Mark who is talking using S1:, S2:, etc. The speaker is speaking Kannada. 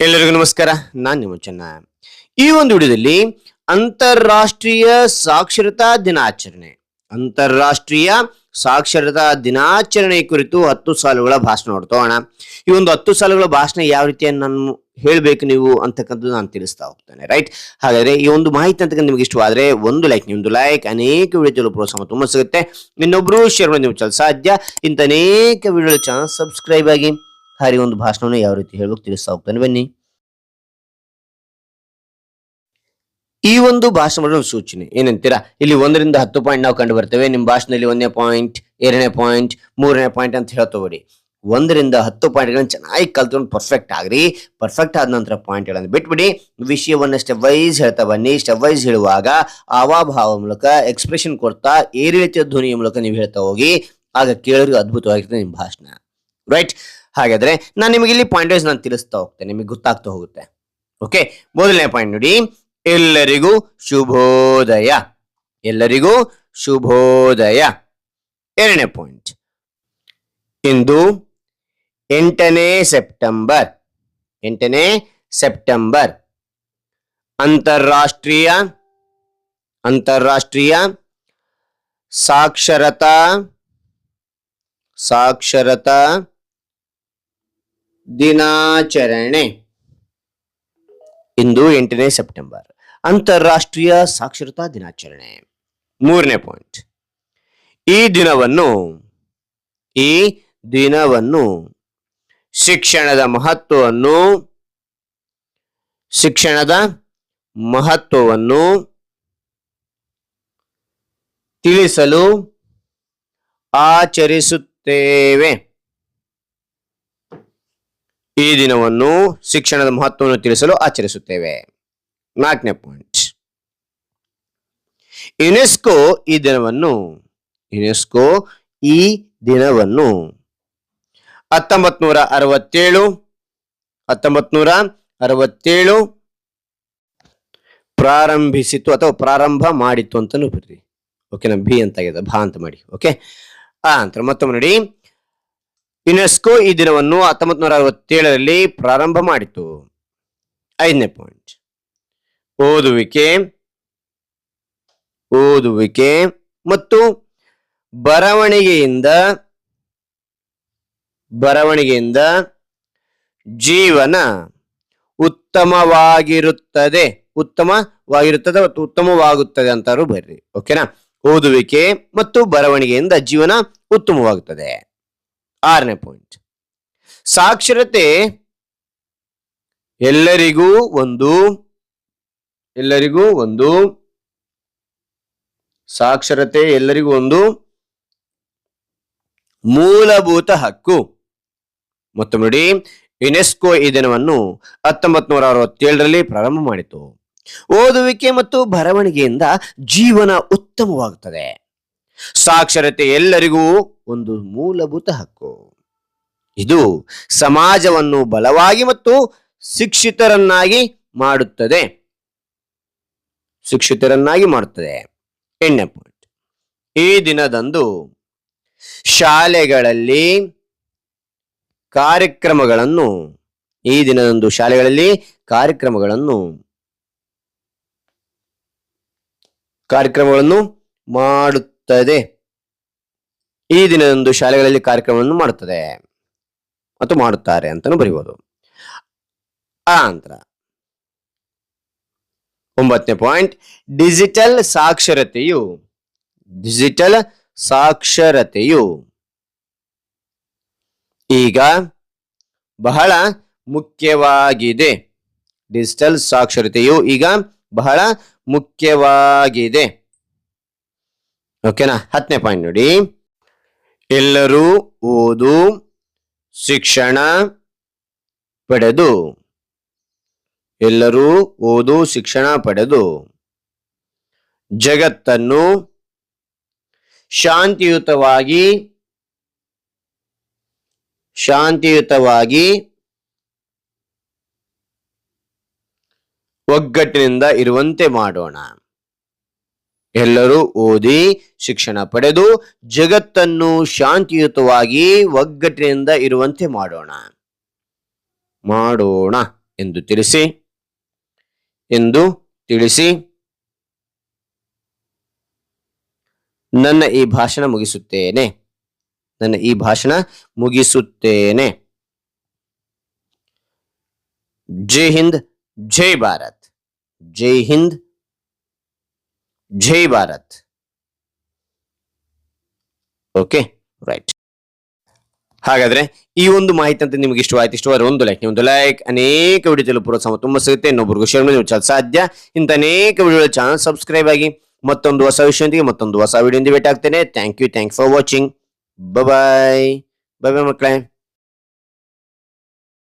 S1: ಎಲ್ಲರಿಗೂ ನಮಸ್ಕಾರ. ನಾನು ನಿಮ್ಮ ಚೆನ್ನ. ಈ ಒಂದು ವಿಡಿಯೋದಲ್ಲಿ ಅಂತಾರಾಷ್ಟ್ರೀಯ ಸಾಕ್ಷರತಾ ದಿನಾಚರಣೆ. ಅಂತಾರಾಷ್ಟ್ರೀಯ ಸಾಕ್ಷರತಾ ದಿನಾಚರಣೆ ಕುರಿತು ಹತ್ತು ಸಾಲುಗಳ ಭಾಷಣ ನೋಡ್ತೋಣ ಈ ಒಂದು ಹತ್ತು ಸಾಲುಗಳ ಭಾಷಣ ಯಾವ ರೀತಿ ನಾನು ಹೇಳ್ಬೇಕು ನೀವು ಅಂತಕ್ಕಂಥದ್ದು ನಾನು ತಿಳಿಸ್ತಾ ಹೋಗ್ತೇನೆ ರೈಟ್ ಹಾಗಾದ್ರೆ ಈ ಒಂದು ಮಾಹಿತಿ ಅಂತಕ್ಕಂಥ ನಿಮಗೆ ಇಷ್ಟವಾದ್ರೆ ಒಂದು ಲೈಕ್ ನಿಮ್ದು ಲೈಕ್ ಅನೇಕ ವಿಡಿಯೋ ಪ್ರೋತ್ಸಾಹ ತುಂಬ ಸಿಗುತ್ತೆ. ಇನ್ನೊಬ್ರು ಶೇರ್ ಮಾಡಿ ನೀವು ಸಾಧ್ಯ. ಇಂಥ ಅನೇಕ ವಿಡಿಯೋ ಚಾನಲ್ ಸಬ್ಸ್ಕ್ರೈಬ್ ಆಗಿ. ಹಾರಿ ಒಂದು ಭಾಷಣವನ್ನು ಯಾವ ರೀತಿ ಹೇಳ್ಬೇಕು ತಿಳಿಸ್ತಾ ಹೋಗ್ತಾನೆ ಬನ್ನಿ. ಈ ಒಂದು ಭಾಷಣ ಸೂಚನೆ ಏನಂತೀರಾ? ಇಲ್ಲಿ ಒಂದರಿಂದ ಹತ್ತು ಪಾಯಿಂಟ್ ನಾವು ಕಂಡು ಬರ್ತೇವೆ. ನಿಮ್ಮ ಭಾಷಣದಲ್ಲಿ ಒಂದನೇ ಪಾಯಿಂಟ್ ಎರಡನೇ ಪಾಯಿಂಟ್ ಮೂರನೇ ಪಾಯಿಂಟ್ ಅಂತ ಹೇಳ್ತೋಬೇಡಿ ಒಂದರಿಂದ ಹತ್ತು ಪಾಯಿಂಟ್ಗಳನ್ನ ಚೆನ್ನಾಗಿ ಕಲ್ತ್ಕೊಂಡು ಪರ್ಫೆಕ್ಟ್ ಆಗ್ರಿ. ಪರ್ಫೆಕ್ಟ್ ಆದ ನಂತರ ಪಾಯಿಂಟ್ಗಳನ್ನು ಬಿಟ್ಬಿಡಿ. ವಿಷಯವನ್ನು ಸ್ಟೆಪ್ ವೈಸ್ ಹೇಳ್ತಾ ಬನ್ನಿ. ಸ್ಟೆಪ್ ವೈಸ್ ಹೇಳುವಾಗ ಆವಾಭಾವ ಮೂಲಕ ಎಕ್ಸ್ಪ್ರೆಷನ್ ಕೊಡ್ತಾ ಏರಿಳಿತ ಧ್ವನಿಯ ಮೂಲಕ ನೀವು ಹೇಳ್ತಾ ಹೋಗಿ, ಆಗ ಕೇಳೋರಿಗೆ ಅದ್ಭುತವಾಗಿರ್ತದೆ ನಿಮ್ಮ ಭಾಷಣ. ರೈಟ್ ಹಾಗಾದ್ರೆ ನಾನು ನಿಮಗೆ ಇಲ್ಲಿ ಪಾಯಿಂಟ್ ವೈಸ್ ನಾನು ತಿಳಿಸ್ತಾ ಹೋಗ್ತೇನೆ, ನಿಮಗೆ ಗೊತ್ತಾಗ್ತಾ ಹೋಗುತ್ತೆ. ಓಕೆ ಮೊದಲನೇ ಪಾಯಿಂಟ್ ನೋಡಿ. ಎಲ್ಲರಿಗೂ ಶುಭೋದಯ. ಎಲ್ಲರಿಗೂ ಶುಭೋದಯ. ಎರಡನೇ ಪಾಯಿಂಟ್ ಇಂದು ಎಂಟನೇ ಸೆಪ್ಟೆಂಬರ್. ಎಂಟನೇ ಸೆಪ್ಟೆಂಬರ್. ಅಂತಾರಾಷ್ಟ್ರೀಯ ಅಂತಾರಾಷ್ಟ್ರೀಯ ಸಾಕ್ಷರತಾ ಸಾಕ್ಷರತಾ ದಿನಾಚರಣೆ. ಇಂದು ಎಂಟನೇ ಸೆಪ್ಟೆಂಬರ್, ಅಂತಾರಾಷ್ಟ್ರೀಯ ಸಾಕ್ಷರತಾ ದಿನಾಚರಣೆ. ಮೂರನೇ ಪಾಯಿಂಟ್. ಈ ದಿನವನ್ನು ಈ ದಿನವನ್ನು ಶಿಕ್ಷಣದ ಮಹತ್ವವನ್ನು ಶಿಕ್ಷಣದ ಮಹತ್ವವನ್ನು ತಿಳಿಸಲು ಆಚರಿಸುತ್ತೇವೆ. ಈ ದಿನವನ್ನು ಶಿಕ್ಷಣದ ಮಹತ್ವವನ್ನು ತಿಳಿಸಲು ಆಚರಿಸುತ್ತೇವೆ. ನಾಲ್ಕನೇ ಪಾಯಿಂಟ್ ಯುನೆಸ್ಕೋ ಈ ದಿನವನ್ನು ಯುನೆಸ್ಕೋ ಈ ದಿನವನ್ನು ಹತ್ತೊಂಬತ್ ನೂರ ಅರವತ್ತೇಳು ಹತ್ತೊಂಬತ್ ನೂರ ಅರವತ್ತೇಳು ಪ್ರಾರಂಭಿಸಿತು ಅಥವಾ ಪ್ರಾರಂಭ ಮಾಡಿತ್ತು ಅಂತ ಬರ್ರಿ ಓಕೆನಾ ಬಿ ಅಂತ ಆಗಿದೆ ಭಾ ಅಂತ ಮಾಡಿ. ಓಕೆ ಆ ಅಂತ ಮತ್ತೊಮ್ಮೆ ನೋಡಿ. ಯುನೆಸ್ಕೋ ಈ ದಿನವನ್ನು ಹತ್ತೊಂಬತ್ ನೂರ ಅರವತ್ತೇಳರಲ್ಲಿ ಪ್ರಾರಂಭ ಮಾಡಿತು. ಐದನೇ ಪಾಯಿಂಟ್. ಓದುವಿಕೆ ಓದುವಿಕೆ ಮತ್ತು ಬರವಣಿಗೆಯಿಂದ ಬರವಣಿಗೆಯಿಂದ ಜೀವನ ಉತ್ತಮವಾಗಿರುತ್ತದೆ. ಉತ್ತಮವಾಗಿರುತ್ತದೆ ಮತ್ತು ಉತ್ತಮವಾಗುತ್ತದೆ ಅಂತಾರು ಬರ್ರಿ. ಓಕೆನಾ? ಓದುವಿಕೆ ಮತ್ತು ಬರವಣಿಗೆಯಿಂದ ಜೀವನ ಉತ್ತಮವಾಗುತ್ತದೆ. ಆರನೇ ಪಾಯಿಂಟ್ ಸಾಕ್ಷರತೆ ಎಲ್ಲರಿಗೂ ಒಂದು ಎಲ್ಲರಿಗೂ ಒಂದು. ಸಾಕ್ಷರತೆ ಎಲ್ಲರಿಗೂ ಒಂದು. ಮೂಲಭೂತ ಹಕ್ಕು. ಮತ್ತು ನೋಡಿ, ಯುನೆಸ್ಕೋ ಈ ದಿನವನ್ನು ಹತ್ತೊಂಬತ್ ನೂರ ಅರವತ್ತೇಳರಲ್ಲಿ ಪ್ರಾರಂಭ ಮಾಡಿತು. ಓದುವಿಕೆ ಮತ್ತು ಬರವಣಿಗೆಯಿಂದ ಜೀವನ ಉತ್ತಮವಾಗುತ್ತದೆ. ಸಾಕ್ಷರತೆ ಎಲ್ಲರಿಗೂ ಒಂದು ಮೂಲಭೂತ ಹಕ್ಕು. ಇದು ಸಮಾಜವನ್ನು ಬಲವಾಗಿ ಮತ್ತು ಶಿಕ್ಷಿತರನ್ನಾಗಿ ಮಾಡುತ್ತದೆ. ಶಿಕ್ಷಿತರನ್ನಾಗಿ ಮಾಡುತ್ತದೆ. ಎಣ್ಣೆ ಪಾಯಿಂಟ್ ಈ ದಿನದಂದು ಶಾಲೆಗಳಲ್ಲಿ ಕಾರ್ಯಕ್ರಮಗಳನ್ನು, ಈ ದಿನದಂದು ಶಾಲೆಗಳಲ್ಲಿ ಕಾರ್ಯಕ್ರಮಗಳನ್ನು ಕಾರ್ಯಕ್ರಮಗಳನ್ನು ಮಾಡುತ್ತದೆ. ಈ ದಿನದಂದು ಶಾಲೆಗಳಲ್ಲಿ ಕಾರ್ಯಕ್ರಮವನ್ನು ಮಾಡುತ್ತದೆ. ಮತ್ತು ಮಾಡುತ್ತಾರೆ ಅಂತಲೂ ಬರೀಬೋದು. ಆ ನಂತರ ಒಂಬತ್ತನೇ ಪಾಯಿಂಟ್. ಡಿಜಿಟಲ್ ಸಾಕ್ಷರತೆಯು ಡಿಜಿಟಲ್ ಸಾಕ್ಷರತೆಯು. ಈಗ ಬಹಳ ಮುಖ್ಯವಾಗಿದೆ. ಡಿಜಿಟಲ್ ಸಾಕ್ಷರತೆಯು ಈಗ ಬಹಳ ಮುಖ್ಯವಾಗಿದೆ. ಓಕೆನಾ? ಹತ್ತನೇ ಪಾಯಿಂಟ್ ನೋಡಿ. ಎಲ್ಲರೂ ಓದು. ಶಿಕ್ಷಣ ಪಡೆದು. ಎಲ್ಲರೂ ಓದು ಶಿಕ್ಷಣ ಪಡೆದು. ಜಗತ್ತನ್ನು ಶಾಂತಿಯುತವಾಗಿ ಶಾಂತಿಯುತವಾಗಿ ಒಗ್ಗಟ್ಟಿನಿಂದ ಇರುವಂತೆ ಮಾಡೋಣ. ಎಲ್ಲರೂ ಓದಿ ಶಿಕ್ಷಣ ಪಡೆದು ಜಗತ್ತನ್ನು ಶಾಂತಿಯುತವಾಗಿ ಒಗ್ಗಟ್ಟಿನಿಂದ ಇರುವಂತೆ ಮಾಡೋಣ. ಮಾಡೋಣ ಎಂದು ತಿಳಿಸಿ ಎಂದು ತಿಳಿಸಿ, ನನ್ನ ಈ ಭಾಷಣ ಮುಗಿಸುತ್ತೇನೆ. ನನ್ನ ಈ ಭಾಷಣ ಮುಗಿಸುತ್ತೇನೆ. ಜೈ ಹಿಂದ್, ಜೈ ಭಾರತ್. ಜೈ ಹಿಂದ್ ಜೈ ಭಾರತ್. ಓಕೆ ರೈಟ್ ಹಾಗಾದ್ರೆ ಈ ಒಂದು ಮಾಹಿತಿ ಅಂತ ನಿಮ್ಗೆ ಇಷ್ಟವಾಯ್ತು, ಇಷ್ಟವಾದ್ರೆ ಒಂದು ಲೈಕ್ ಒಂದು ಲೈಕ್ ಅನೇಕ ವಿಡಿಯೋ ಪ್ರೋತ್ಸಾಹ ತುಂಬಾ ಸಿಗುತ್ತೆ. ಇನ್ನೊಬ್ಬರಿಗೂ ಶೇರ್ ಮಾಡಿ, ನೀವು ಸಾಧ್ಯ. ಇಂಥ ಅನೇಕ ವಿಡಿಯೋ ಚಾನಲ್ ಸಬ್ಸ್ಕ್ರೈಬ್ ಆಗಿ ಮತ್ತೊಂದು ಹೊಸ ವಿಷಯದೊಂದಿಗೆ ಮತ್ತೊಂದು ಹೊಸ ವಿಡಿಯೋ ಭೇಟಿ ಆಗ್ತೇನೆ thank you thank for watching bye bye ಮಕ್ಕಳೇ.